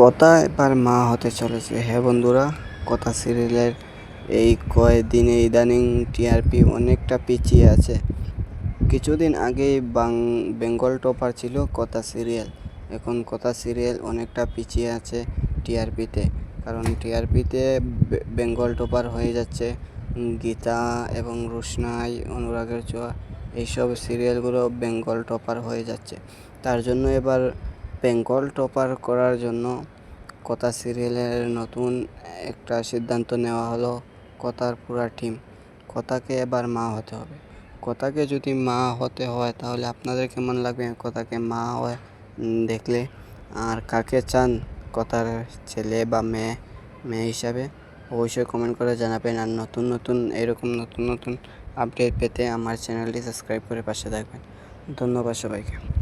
কথা এবার মা হতে চলেছে। হ্যাঁ বন্ধুরা, কথা সিরিয়ালের এই কয়েকদিনে ইদানিং টিআরপি অনেকটা পিছিয়ে আছে। কিছুদিন আগেই বাং বেঙ্গল টপার ছিল কথা সিরিয়াল। এখন কথা সিরিয়াল অনেকটা পিছিয়ে আছে টিআরপিতে কারণ টিআরপিতে বেঙ্গল টপার হয়ে যাচ্ছে। গীতা এবং রোশনাই, অনুরাগের ছোঁয়া এইসব সিরিয়ালগুলো বেঙ্গল টপার হয়ে যাচ্ছে। তার জন্য এবার বেঙ্গল টপার করার জন্য কথা সিরিয়ালের নতুন একটা সিদ্ধান্ত নেওয়া হলো কথার পুরা টিম। কথাকে এবার মা হতে হবে। কথাকে যদি মা হতে হয় তাহলে আপনাদের কেমন লাগবে কথাকে মা হয় দেখলে? আর কাকে চান কথার ছেলে বা মেয়ে মেয়ে হিসাবে? অবশ্যই কমেন্ট করে জানাবেন। আর নতুন নতুন, এরকম নতুন নতুন আপডেট পেতে আমার চ্যানেলটি সাবস্ক্রাইব করে পাশে থাকবেন। ধন্যবাদ সবাইকে।